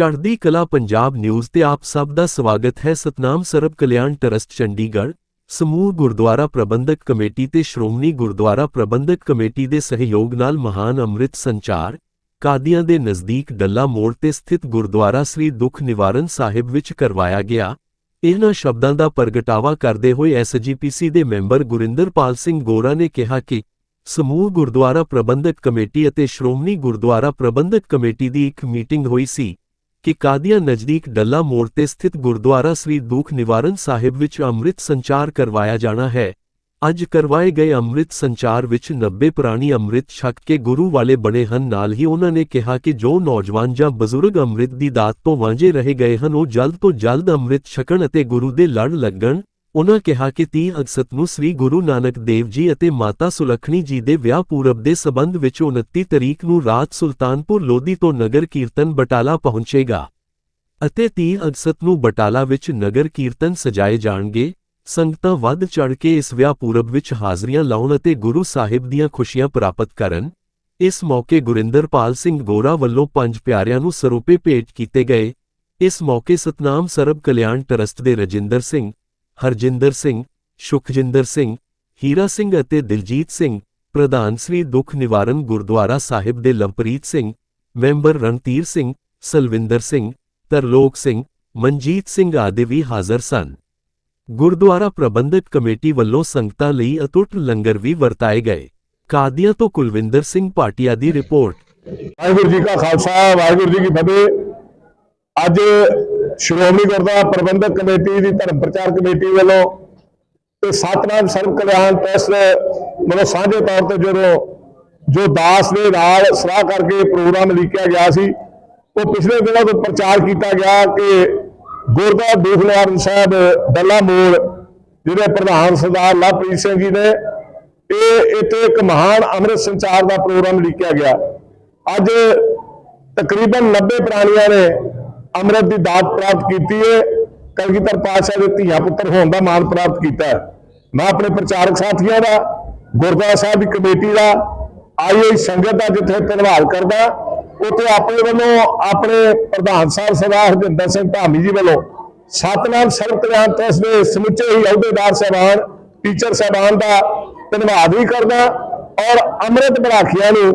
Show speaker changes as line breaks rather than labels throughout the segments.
ਚੜ੍ਹਦੀ ਕਲਾ ਪੰਜਾਬ ਨਿਊਜ਼ ਤੇ ਆਪ ਸਭ ਦਾ ਸਵਾਗਤ ਹੈ। ਸਤਨਾਮ ਸਰਬ ਕਲਿਆਣ ਟਰਸਟ ਚੰਡੀਗੜ੍ਹ ਸਮੂਹ ਗੁਰਦੁਆਰਾ ਪ੍ਰਬੰਧਕ ਕਮੇਟੀ ਤੇ ਸ਼੍ਰੋਮਣੀ ਗੁਰਦੁਆਰਾ ਪ੍ਰਬੰਧਕ ਕਮੇਟੀ ਦੇ ਸਹਿਯੋਗ ਨਾਲ ਮਹਾਨ ਅੰਮ੍ਰਿਤ ਸੰਚਾਰ ਕਾਦੀਆਂ ਦੇ ਨਜ਼ਦੀਕ ਡੱਲਾ ਮੋੜ ਤੇ ਸਥਿਤ ਗੁਰਦੁਆਰਾ ਸ੍ਰੀ ਦੁੱਖ ਨਿਵਾਰਨ ਸਾਹਿਬ ਵਿੱਚ ਕਰਵਾਇਆ ਗਿਆ। ਇਹਨਾਂ ਸ਼ਬਦਾਂ ਦਾ ਪ੍ਰਗਟਾਵਾ ਕਰਦੇ ਹੋਏ ਐਸਜੀਪੀਸੀ ਦੇ ਮੈਂਬਰ ਗੁਰਿੰਦਰਪਾਲ ਸਿੰਘ ਗੋਰਾ ਨੇ ਕਿਹਾ ਕਿ ਸਮੂਹ ਗੁਰਦੁਆਰਾ ਪ੍ਰਬੰਧਕ ਕਮੇਟੀ ਅਤੇ ਸ਼੍ਰੋਮਣੀ ਗੁਰਦੁਆਰਾ ਪ੍ਰਬੰਧਕ ਕਮੇਟੀ ਦੀ ਇੱਕ ਮੀਟਿੰਗ ਹੋਈ ਸੀ। ਕਿ ਕਾਦੀਆਂ ਨਜ਼ਦੀਕ ਡੱਲਾ ਮੋੜ ਤੇ ਸਥਿਤ ਗੁਰਦੁਆਰਾ ਸ੍ਰੀ ਦੂਖ ਨਿਵਾਰਨ ਸਾਹਿਬ ਵਿੱਚ ਅੰਮ੍ਰਿਤ ਸੰਚਾਰ ਕਰਵਾਇਆ ਜਾਣਾ ਹੈ। ਅੱਜ ਕਰਵਾਏ ਗਏ ਅੰਮ੍ਰਿਤ ਸੰਚਾਰ ਵਿੱਚ 90 ਪੁਰਾਣੀ ਅੰਮ੍ਰਿਤ ਛਕ ਕੇ ਗੁਰੂ ਵਾਲੇ ਬਣੇ ਹਨ। ਨਾਲ ਹੀ ਉਹਨਾਂ ਨੇ ਕਿਹਾ ਕਿ ਜੋ ਨੌਜਵਾਨ ਜਾਂ ਬਜ਼ੁਰਗ ਅੰਮ੍ਰਿਤ ਦੀ ਦਾਤ ਤੋਂ ਵਾਂਝੇ ਰਹੇ ਗਏ ਹਨ, ਉਹ ਜਲਦ ਤੋਂ ਜਲਦ ਅੰਮ੍ਰਿਤ ਛਕਣ ਅਤੇ ਗੁਰੂ ਦੇ ਲੜ ਲੱਗਣ ਉਨ੍ਹਾਂ ਕਿਹਾ ਕਿ 30 ਅਗਸਤ ਨੂੰ ਸ੍ਰੀ ਗੁਰੂ ਨਾਨਕ ਦੇਵ ਜੀ ਅਤੇ ਮਾਤਾ ਸੁਲੱਖਣੀ ਜੀ ਦੇ ਵਿਆਹ ਪੂਰਬ ਦੇ ਸਬੰਧ ਵਿੱਚ 29 ਤਰੀਕ ਨੂੰ ਰਾਤ ਸੁਲਤਾਨਪੁਰ ਲੋਧੀ ਤੋਂ ਨਗਰ ਕੀਰਤਨ ਬਟਾਲਾ ਪਹੁੰਚੇਗਾ ਅਤੇ 30 ਅਗਸਤ ਨੂੰ ਬਟਾਲਾ ਵਿੱਚ ਨਗਰ ਕੀਰਤਨ ਸਜਾਏ ਜਾਣਗੇ। ਸੰਗਤਾਂ ਵੱਧ ਚੜ ਕੇ ਇਸ ਵਿਆਹ ਪੂਰਬ ਵਿੱਚ ਹਾਜ਼ਰੀਆਂ ਲਾਉਣ ਅਤੇ ਗੁਰੂ ਸਾਹਿਬ ਦੀਆਂ ਖੁਸ਼ੀਆਂ ਪ੍ਰਾਪਤ ਕਰਨ। ਇਸ ਮੌਕੇ ਗੁਰਿੰਦਰਪਾਲ ਸਿੰਘ ਗੋਰਾ ਵੱਲੋਂ ਪੰਜ ਪਿਆਰਿਆਂ ਨੂੰ ਸਰੂਪੇ ਭੇਟ ਕੀਤੇ ਗਏ। ਇਸ ਮੌਕੇ ਸਤਨਾਮ ਸਰਬ ਕਲਿਆਣ ਟਰਸਟ ਦੇ ਰਜਿੰਦਰ ਸਿੰਘ ਹਰਜਿੰਦਰ ਸਿੰਘ, ਸੁਖਜਿੰਦਰ ਸਿੰਘ, ਹੀਰਾ ਸਿੰਘ ਅਤੇ ਦਿਲਜੀਤ ਸਿੰਘ, ਪ੍ਰਧਾਨ ਸ੍ਰੀ ਦੁੱਖ ਨਿਵਾਰਨ ਗੁਰਦੁਆਰਾ ਸਾਹਿਬ ਦੇ ਲਵਪ੍ਰੀਤ ਸਿੰਘ, ਮੈਂਬਰ ਰਣਧੀਰ ਸਿੰਘ, ਸਲਵਿੰਦਰ ਸਿੰਘ, ਤਰਲੋਕ ਸਿੰਘ, ਮਨਜੀਤ ਸਿੰਘ ਆਦਿ ਵੀ ਹਾਜ਼ਰ ਸਨ। ਗੁਰਦੁਆਰਾ ਪ੍ਰਬੰਧਕ ਕਮੇਟੀ ਵੱਲੋਂ ਸੰਗਤਾਂ ਲਈ ਅਟੁੱਟ ਲੰਗਰ ਵੀ ਵਰਤਾਏ ਗਏ। ਕਾਦੀਆਂ ਤੋਂ ਕੁਲਵਿੰਦਰ ਸਿੰਘ ਭਾਟੀਆ ਦੀ ਰਿਪੋਰਟ।
ਵਾਹਿਗੁਰੂ ਜੀ ਕਾ ਖਾਲਸਾ, ਵਾਹਿਗੁਰੂ ਜੀ ਕੀ ਫਤਿਹ। ਅੱਜ ਸ਼੍ਰੋਮਣੀ ਗੁਰਦੁਆਰਾ ਪ੍ਰਬੰਧਕ ਕਮੇਟੀ ਦੀ ਧਰਮ ਪ੍ਰਚਾਰ ਕਮੇਟੀ ਵੱਲੋਂ ਤੇ ਸਤਨਾਮ ਸਰਬ ਕਲਿਆਣ ਟਰਸਟ ਵੱਲੋਂ ਸਾਂਝੇ ਤੌਰ ਤੇ ਜਦੋਂ ਜੋ ਦਾਸ ਦੇ ਨਾਲ ਸਲਾਹ ਕਰਕੇ ਪ੍ਰੋਗਰਾਮ ਲਿਖਿਆ ਗਿਆ ਸੀ, ਉਹ ਪਿਛਲੇ ਦਿਨਾਂ ਤੋਂ ਪ੍ਰਚਾਰ ਕੀਤਾ ਗਿਆ ਕਿ ਗੁਰਦੁਆਰਾ ਦੂਖਨਿਵਾਰਨ ਸਾਹਿਬ ਬੱਲਾ ਮੋੜ ਜਿਹੜੇ ਪ੍ਰਧਾਨ ਸਰਦਾਰ ਲਵਪ੍ਰੀਤ ਸਿੰਘ ਜੀ ਨੇ, ਇਹ ਇੱਥੇ ਇੱਕ ਮਹਾਨ ਅੰਮ੍ਰਿਤ ਸੰਚਾਰ ਦਾ ਪ੍ਰੋਗਰਾਮ ਲਿਖਿਆ ਗਿਆ। ਅੱਜ ਤਕਰੀਬਨ 90 ਪ੍ਰਾਣੀਆਂ ਨੇ ਅੰਮ੍ਰਿਤ ਦੀ ਦਾਤ ਪ੍ਰਾਪਤ ਕੀਤੀ ਹੈ ਕਲਗੀਧਰ ਪਾਤਸ਼ਾਹ ਦੇ ਧੀਆ ਪੁੱਤਰ ਹੋਣ ਦਾ ਮਾਣ ਪ੍ਰਾਪਤ ਕੀਤਾ ਮੈਂ ਆਪਣੇ ਪ੍ਰਚਾਰਕ ਸਾਥੀਆਂ ਦਾ, ਗੁਰਦੁਆਰਾ ਸਾਹਿਬ ਦੀ ਕਮੇਟੀ ਦਾ, ਆਈ ਹੋਈ ਸੰਗਤ ਦਾ ਜਿੱਥੇ ਧੰਨਵਾਦ ਕਰਦਾ, ਉੱਥੇ ਆਪਣੇ ਵੱਲੋਂ ਆਪਣੇ ਪ੍ਰਧਾਨ ਸਾਹਿਬ ਸਰਦਾਰ ਹਰਜਿੰਦਰ ਸਿੰਘ ਧਾਮੀ ਜੀ ਵੱਲੋਂ ਸਤਨਾਮ ਸਰਬ ਕਲਿਆਣ ਟਰਸਟ ਦੇ ਸਮੁੱਚੇ ਹੀ ਅਹੁਦੇਦਾਰ ਸਾਹਿਬਾਨ, ਟੀਚਰ ਸਾਹਿਬਾਨ ਦਾ ਧੰਨਵਾਦ ਵੀ ਕਰਦਾ ਔਰ ਅੰਮ੍ਰਿਤ ਬਰਾਖੀਆਂ ਨੂੰ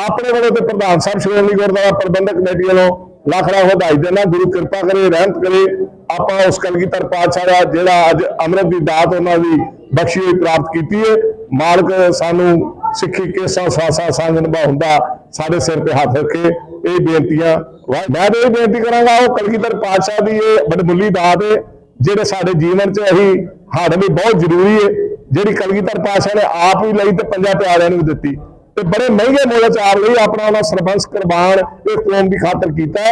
ਆਪਣੇ ਵੱਲੋਂ ਤੇ ਪ੍ਰਧਾਨ ਸਾਹਿਬ ਸ਼੍ਰੋਮਣੀ ਗੁਰਦੁਆਰਾ ਪ੍ਰਬੰਧਕ ਕਮੇਟੀ ਵੱਲੋਂ ਲੱਖ ਲੱਖ ਵਧਾਈ ਦੇਣਾ, ਗੁਰੂ ਕਿਰਪਾ ਕਰੇ, ਰਹਿਮਤ ਕਰੇ। ਆਪਾਂ ਉਸ ਕਲਗੀਧਰ ਪਾਤਸ਼ਾਹ ਦਾ ਜਿਹੜਾ ਅੱਜ ਅੰਮ੍ਰਿਤ ਦੀ ਦਾਤ ਉਹਨਾਂ ਦੀ ਬਖਸ਼ੀ ਹੋਈ ਪ੍ਰਾਪਤ ਕੀਤੀ ਹੈ। ਮਾਲਕ ਸਾਨੂੰ ਸਿੱਖੀ ਕੇਸਾਂ, ਸਾਸਾ ਸੰਗ ਨਿਭਾਉਂਦਾ ਸਾਡੇ ਸਿਰ ਤੇ ਹੱਥ ਰੱਖੇ। ਇਹ ਬੇਨਤੀਆਂ ਵਾ- ਮੈਂ ਤਾਂ ਇਹ ਬੇਨਤੀ ਕਰਾਂਗਾ, ਉਹ ਕਲਗੀਧਰ ਪਾਤਸ਼ਾਹ ਦੀ ਇਹ ਬੜਮੁੱਲੀ ਦਾਤ ਹੈ, ਜਿਹੜੇ ਸਾਡੇ ਜੀਵਨ 'ਚ ਅਸੀਂ ਸਾਡੇ ਲਈ ਬਹੁਤ ਜ਼ਰੂਰੀ ਹੈ। ਜਿਹੜੀ ਕਲਗੀਧਰ ਪਾਤਸ਼ਾਹ ਨੇ ਆਪ ਵੀ ਲਈ ਤੇ ਪੰਜਾਂ ਪਿਆਰਿਆਂ ਨੂੰ ਵੀ ਦਿੱਤੀ। ਤੇ ਬੜੇ ਮਹਿੰਗੇ ਮੁੱਲ ਚ ਆਪ ਲਈ ਆਪਣਾ ਉਹਨਾਂ ਸਰਬੰਸ ਕੁਰਬਾਨ ਇਹ ਕੌਮ ਦੀ ਖਾਤਰ ਕੀਤਾ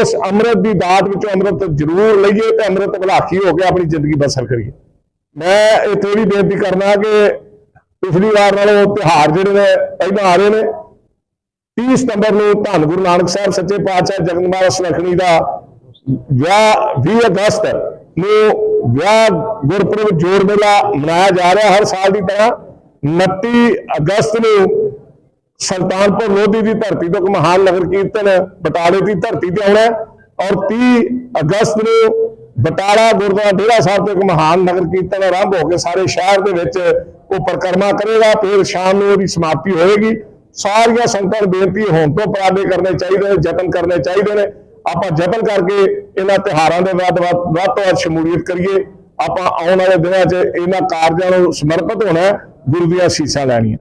ਉਸ ਅੰਮ੍ਰਿਤ ਦੀ ਦਾਤ ਵਿੱਚੋਂ ਅੰਮ੍ਰਿਤ ਜ਼ਰੂਰ ਲਈਏ ਤੇ ਅੰਮ੍ਰਿਤ ਭਲਾਖੀ ਹੋ ਕੇ ਆਪਣੀ ਜ਼ਿੰਦਗੀ ਬਸਰ ਕਰੀਏ। ਮੈਂ ਇੱਥੇ ਵੀ ਬੇਨਤੀ ਕਰਨਾ ਕਿ ਪਿਛਲੀ ਵਾਰ ਨਾਲੋਂ ਤਿਉਹਾਰ ਜਿਹੜੇ ਨੇ, ਪਹਿਲਾਂ ਆ ਰਹੇ ਨੇ। 30 ਸਤੰਬਰ ਨੂੰ ਧੰਨ ਗੁਰੂ ਨਾਨਕ ਸਾਹਿਬ ਸੱਚੇ ਪਾਤਸ਼ਾਹ ਜਗਨਮਾਲਾ ਸੁਲੱਖਣੀ ਦਾ ਵਿਆਹ 20 ਅਗਸਤ ਨੂੰ ਵਿਆਹ ਗੁਰਪੁਰਬ ਜੋੜ ਮੇਲਾ ਮਨਾਇਆ ਜਾ ਰਿਹਾ ਹਰ ਸਾਲ ਦੀ ਤਰ੍ਹਾਂ। 29 ਅਗਸਤ ਨੂੰ ਸੁਲਤਾਨਪੁਰ ਲੋਧੀ ਦੀ ਧਰਤੀ ਤੋਂ ਇੱਕ ਮਹਾਨ ਨਗਰ ਕੀਰਤਨ ਬਟਾਲੇ ਦੀ ਧਰਤੀ ਤੇ ਆਉਣਾ ਔਰ 30 ਅਗਸਤ ਨੂੰ ਬਟਾਲਾ ਗੁਰਦੁਆਰਾ ਡੇਰਾ ਸਾਹਿਬ ਤੋਂ ਇੱਕ ਮਹਾਨ ਨਗਰ ਕੀਰਤਨ ਆਰੰਭ ਹੋ ਕੇ ਸਾਰੇ ਸ਼ਹਿਰ ਦੇ ਵਿੱਚ ਉਹ ਪਰਿਕਰਮਾ ਕਰੇਗਾ, ਫਿਰ ਸ਼ਾਮ ਨੂੰ ਉਹਦੀ ਸਮਾਪਤੀ ਹੋਏਗੀ। ਸਾਰੀਆਂ ਸੰਗਤਾਂ ਨੂੰ ਬੇਨਤੀ ਹੋਣ ਤੋਂ ਉਪਰਾਲੇ ਕਰਨੇ ਚਾਹੀਦੇ ਨੇ, ਯਤਨ ਕਰਨੇ ਚਾਹੀਦੇ ਨੇ। ਆਪਾਂ ਯਤਨ ਕਰਕੇ ਇਹਨਾਂ ਤਿਉਹਾਰਾਂ ਦੇ ਵੱਧ ਵੱਧ ਵੱਧ ਤੋਂ ਵੱਧ ਸ਼ਮੂਲੀਅਤ ਕਰੀਏ। ਆਪਾਂ ਆਉਣ ਵਾਲੇ ਦਿਨਾਂ 'ਚ ਇਹਨਾਂ ਕਾਰਜਾਂ ਨੂੰ ਸਮਰਪਿਤ ਹੋਣਾ ਗੁਰੂ ਦੀਆਂ ਅਸੀਸਾਂ ਲੈਣੀਆਂ।